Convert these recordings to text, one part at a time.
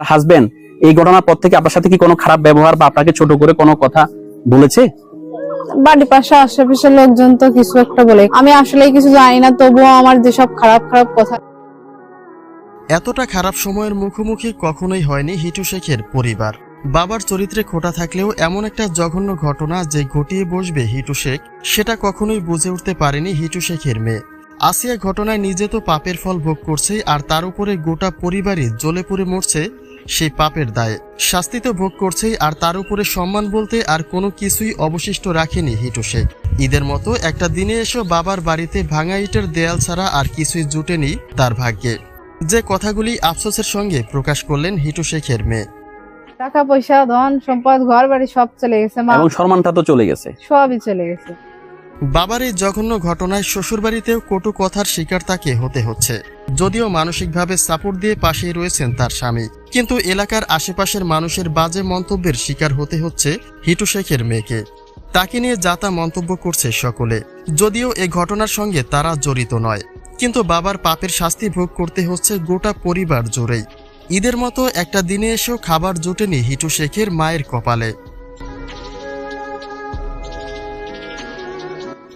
Husband এই ঘটনার পর থেকে আপনার সাথে কি কোনো খারাপ ব্যবহার বা আপনাকে ছোট করে কোনো কথা বলেছে? বাড়ি পাশে আশেপাশের লোকজন তো কিছু একটা বলে। আমি আসলে কিছু জানি না তবুও আমার যেসব খারাপ খারাপ কথা। এতটা খারাপ সময়ের মুখোমুখি কখনোই হয়নি হিটু শেখের পরিবার। বাবার চরিত্রে খোটা থাকলেও এমন একটা জঘন্য ঘটনা যে ঘটিয়ে বসবে হিটু শেখ সেটা কখনোই বুঝে উঠতে পারেনি হিটু শেখের মেয়ে। আসিয়া ঘটনায় নিজে তো পাপের ফল ভোগ করছে আর তার উপরে গোটা পরিবারই জ্বলে পুড়ে মরছে সেই পাপের দায়ে। শাস্তি তো ভোগ করছেই আর তার উপরে সম্মান বলতে আর কোনো কিছুই অবশিষ্ট রাখেনি হিটু শেখ ঈদের মতো একটা দিনে এসো বাবার বাড়িতে ভাঙা ইটের দেয়াল ছাড়া আর কিছুই জুটেনি তার ভাগ্যে। যে কথাগুলি আফসোসের সঙ্গে প্রকাশ করলেন হিটু শেখের মেয়ে। টাকা পয়সা ধন সম্পদ ঘর বাড়ি সব চলে গেছে মা। এবং সম্মানটা তো চলে গেছে। সবই চলে গেছে। বাবার এই জঘন্য ঘটনায় শ্বশুরবাড়িতেও কটু কথার শিকার তাকে হতে হচ্ছে। যদিও মানসিকভাবে সাপোর্ট দিয়ে পাশেই রয়েছেন তার স্বামী। কিন্তু এলাকার আশেপাশের মানুষের বাজে মন্তব্যের শিকার হতে হচ্ছে হিটু শেখের মেয়েকে। তাকে নিয়ে যাতা মন্তব্য করছে সকলে। যদিও এ ঘটনার সঙ্গে তারা জড়িত নয়। কিন্তু বাবার পাপের শাস্তি ভোগ করতে হচ্ছে গোটা পরিবার জুড়েই। ঈদের মতো একটা দিনে এসেও খাবার জোটেনি হিটু শেখের মায়ের কপালে।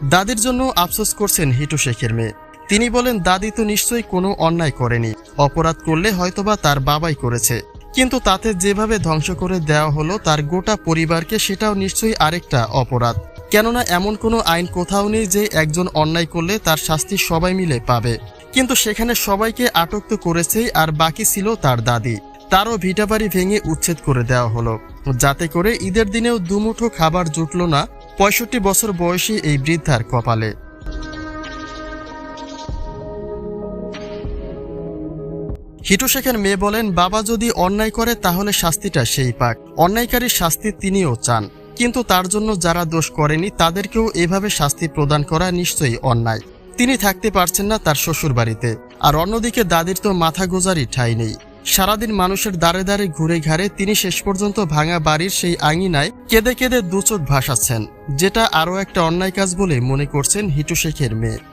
দাদির জন্য আফসোস করছেন হিটু শেখের মেয়ে। তিনি বলেন, দাদি তো নিশ্চয়ই কোনো অন্যায় করেনি। অপরাধ করলে হয়তোবা তার বাবাই করেছে। কিন্তু তাতে যেভাবে ধ্বংস করে দেওয়া হলো, তার গোটা পরিবারকে সেটাও নিশ্চয়ই আরেকটা অপরাধ। কেননা এমন কোনো আইন কোথাও নেই যে একজন অন্যায় করলে তার শাস্তি সবাই মিলে পাবে। কিন্তু সেখানে সবাইকে আটক তো করেছেই, আর বাকি ছিল তার দাদি। তারও ভিটাবাড়ি ভেঙে উচ্ছেদ করে দেওয়া হলো। যাতে করে ঈদের দিনেও দুমুঠো খাবার জুটল না পঁয়ষট্টি বছর বয়সী এই বৃদ্ধার কপালে। হিটু শেখের মেয়ে বলেন, বাবা যদি অন্যায় করে, তাহলে শাস্তিটা সেই পাক। অন্যায়কারীর শাস্তি তিনিও চান। কিন্তু তার জন্য যারা দোষ করেনি, তাদেরকেও এভাবে শাস্তি প্রদান করা নিশ্চয়ই অন্যায়। তিনি থাকতে পারছেন না তার শ্বশুর বাড়িতে আর অন্যদিকে দাদির তো মাথা গোজারই ঠাঁই নেই। সারাদিন মানুষের দাঁড়ে দ্বারে ঘুরে ঘাড়ে তিনি শেষ পর্যন্ত ভাঙা বাড়ির সেই আঙিনায় কেঁদে কেঁদে দুচোখ ভাসাচ্ছেন, যেটা আরও একটা অন্যায় কাজ বলে মনে করছেন হিটু শেখের মেয়ে।